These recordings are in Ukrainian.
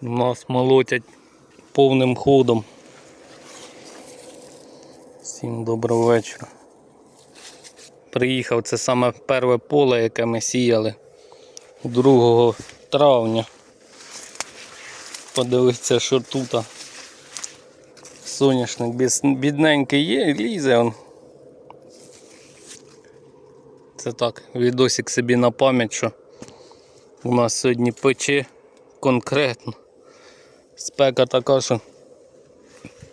Нас молотять повним ходом. Всім доброго вечора. Приїхав це саме перше поле, яке ми сіяли 2 травня. Подивіться, що тут. Соняшник бідненький є, лізе он. Це так, відосик собі на пам'ять, що у нас сьогодні пече конкретно. Спека така, що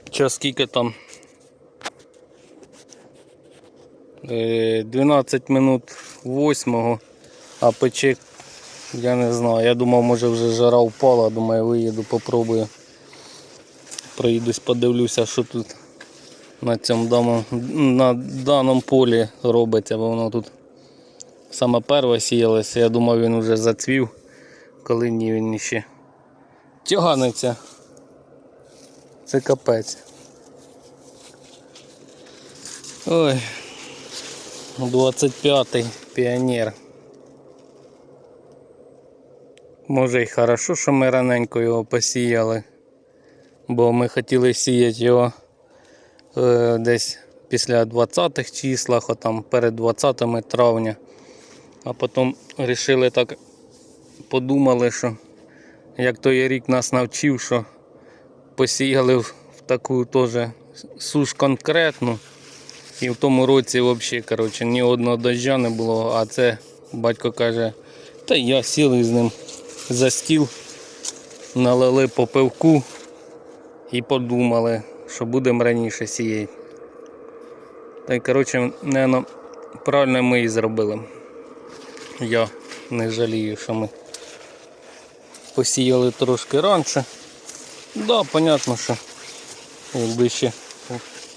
час скільки там. Е, 12 минут 8, а пече, я не знаю. Я думав, може вже жара впала, думаю, виїду, попробую. Проїдусь, подивлюся, що тут на цьому даному, на даному полі робиться, бо воно тут саме перше сіялося. Я думав, він вже зацвів, коли ні, він ще тяганеться. Це капець. Ой. 25-й піонер. Може й хорошо, що ми раненько його посіяли, бо ми хотіли сіяти його е, десь після 20-х числах, а там перед 20 травня. А потім вирішили так, подумали, що як той рік нас навчив, що посіяли в таку теж суш конкретну. І в тому році взагалі коротше, ні одного дождя не було, а це батько каже, та я сіли з ним за стіл, налили по пивку і подумали, що будемо раніше сіяти. Та й коротше, наверное, правильно ми і зробили. Я не жалію, що ми посіяли трошки раніше. Да, понятно, що якби ще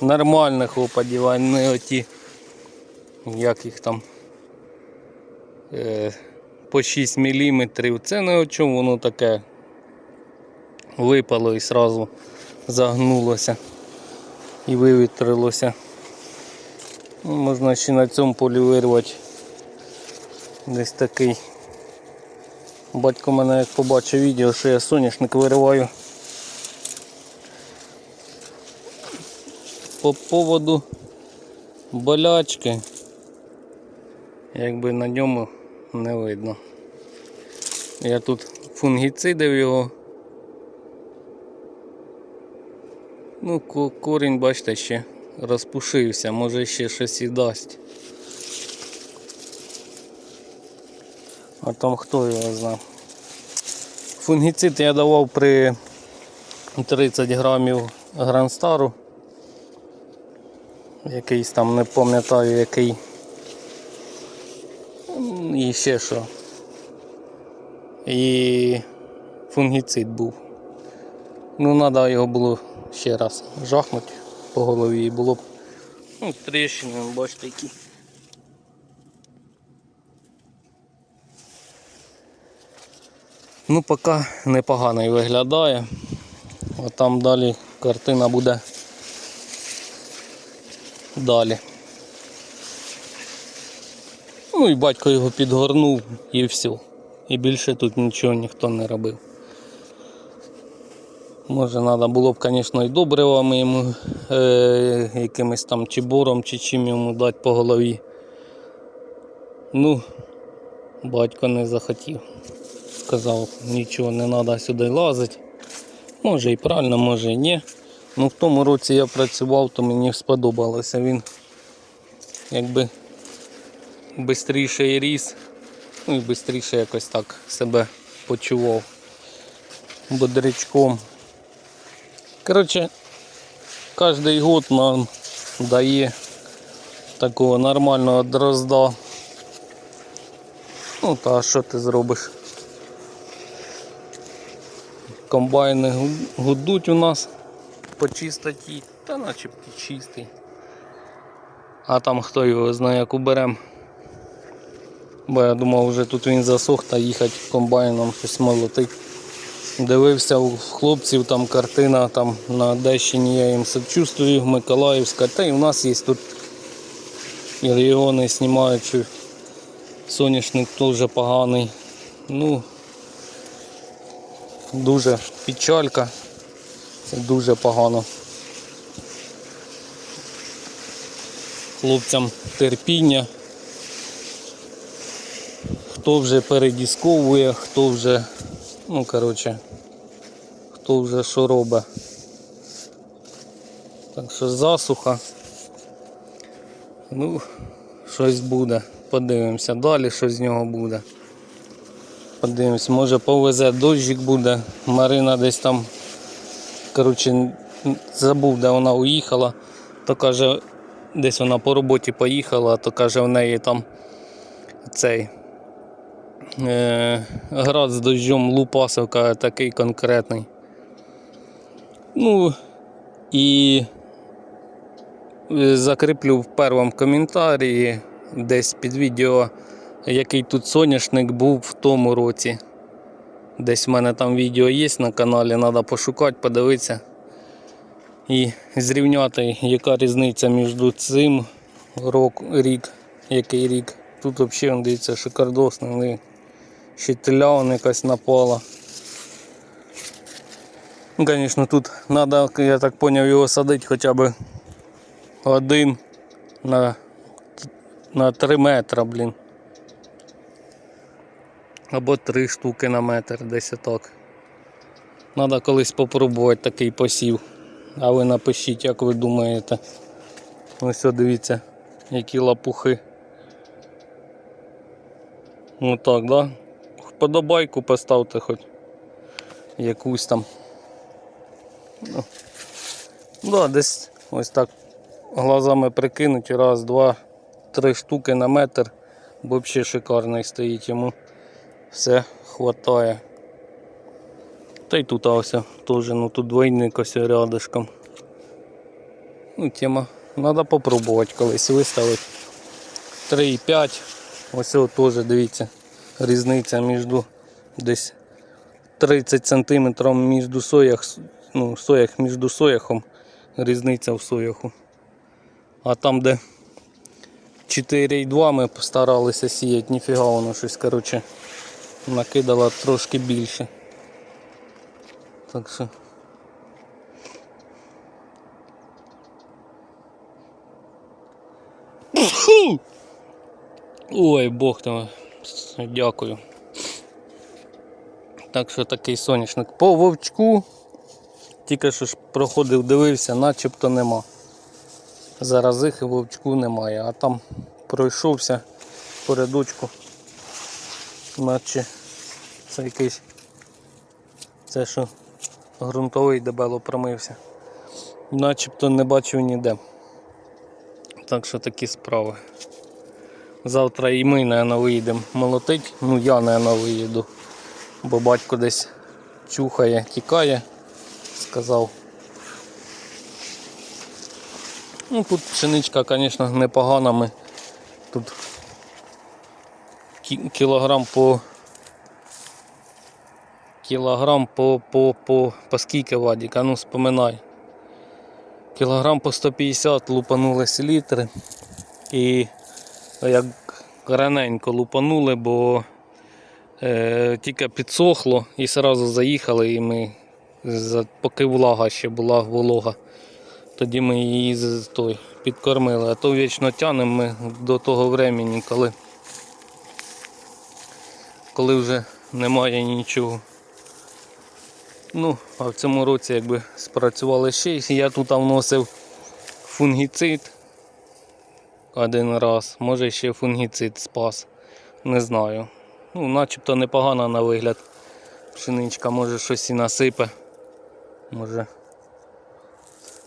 нормальних опадів, а не оті, як їх там е, по 6 мм. Це не о чому воно таке випало і сразу загнулося і вивітрилося. Ну, можна ще на цьому полі вирвати десь такий. Батько мене як побачив відео, що я соняшник вириваю. По поводу болячки, якби на ньому не видно. Я тут фунгіцидив його. Ну, корінь, бачите, ще розпушився, може ще щось і дасть. А там хто його знає. Фунгіцид я давав при 30 грамів гранстару. Якийсь там не пам'ятаю який. І ще що. І фунгіцид був. Ну, треба його було ще раз жахнути по голові і було б ну, тріщини, бачите які. Ну, поки непогано виглядає. А там далі картина буде далі. Ну і батько його підгорнув і все. І більше тут нічого ніхто не робив. Може треба було б, звісно, і добривами йому е, якимось там чи бором, чи чим йому дати по голові. Ну, батько не захотів. Сказав, нічого не треба сюди лазити. Може і правильно, може і ні. Ну в тому році я працював, то мені сподобалося. Він якби швидше ріс, ну і швидше якось так себе почував бодрячком. Коротше, кожен год нам дає такого нормального дрозда. Ну та що ти зробиш? Комбайни гудуть у нас по чистоті, та начебто чистий. А там хто його знає, як уберем. Бо я думав, вже тут він засох та їхати комбайном щось молотить. Дивився у хлопців, там картина там на Одещині, я їм сочувствую, Миколаївська, та й у нас є тут і регіони знімають, соняшник теж поганий. Ну, дуже печалька. Дуже погано. Хлопцям терпіння. Хто вже передісковує, хто вже, ну коротше, хто вже що робить. Так що засуха. Ну, щось буде. Подивимося далі, що з нього буде. Подивимось, може повезе дощик буде. Марина десь там, коротше, забув, де вона уїхала, то каже, десь вона по роботі поїхала, то каже, в неї там цей е, град з дощом Лупасовка такий конкретний. Ну і е, закріплю в першому коментарі десь під відео, який тут соняшник був в тому році. Десь в мене там відео є на каналі, треба пошукати, подивитися і зрівняти, яка різниця між цим рок, рік, який рік. Тут взагалі дивіться шикардосний, ще теля якась напала. Ну, звісно, тут треба, я так зрозумів, його садити хоча б один на, на 3 метри, блін. Або три штуки на метр, десь так. Треба колись спробувати такий посів. А ви напишіть, як ви думаєте. Ось дивіться, які лапухи. Ну так, да? Подобайку поставте хоч якусь там. Ну, да, десь ось так глазами прикинуть. Раз, два, три штуки на метр. Бо взагалі шикарний стоїть йому. Все хватає. Та й тут ось теж, ну тут двойник ось рядышком. Ну, тема. Треба попробувати колись виставити. 3,5. Ось теж дивіться. Різниця між десь 30 см між соях, ну, соях між сояхом. Різниця в сояху. А там, де 4,2 ми постаралися сіяти, ніфіга воно щось, коротше, накидало трошки більше. Так що. Ой, Бог там. Дякую. Так що такий соняшник. По вовчку. Тільки що ж проходив, дивився, начебто нема. Зараз їх і вовчку немає, а там пройшовся по рядочку. Наче це якийсь це що ґрунтовий дебело промився. Начебто не бачив ніде. Так що такі справи. Завтра і ми, наверное, виїдемо молотить. Ну я, наверное, виїду. Бо батько десь чухає, тікає, сказав. Ну тут пшеничка, звісно, непогана. Ми тут кілограм по кілограм по, по, по, по скільки вадіка, ну споминай. Кілограм по 150 лупанули селітри. І як раненько лупанули, бо е, тільки підсохло і одразу заїхали, і ми, поки влага ще була волога, тоді ми її той, підкормили. А то вічно тянемо ми до того времени, коли, коли вже немає нічого. Ну, а в цьому році якби спрацювали ще. Я тут вносив фунгіцид один раз. Може ще фунгіцид спас. Не знаю. Ну, начебто непогано на вигляд. Пшеничка може щось і насипе. Може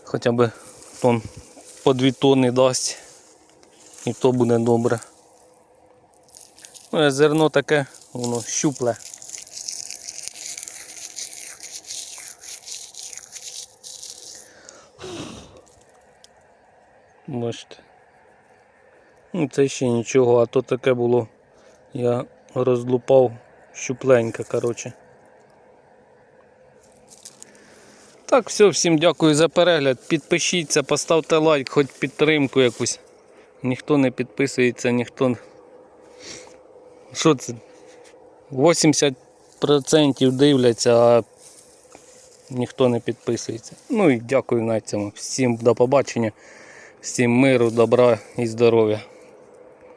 хоча б тон по дві тонни дасть. І то буде добре. Ну, зерно таке, воно щупле. Бачите. Ну, це ще нічого, а то таке було. Я розлупав щупленьке, коротше. Так, все, всім дякую за перегляд. Підпишіться, поставте лайк, хоч підтримку якусь. Ніхто не підписується, ніхто. Що це? 80% дивляться, а ніхто не підписується. Ну і дякую на цьому. Всім до побачення, всім миру, добра і здоров'я.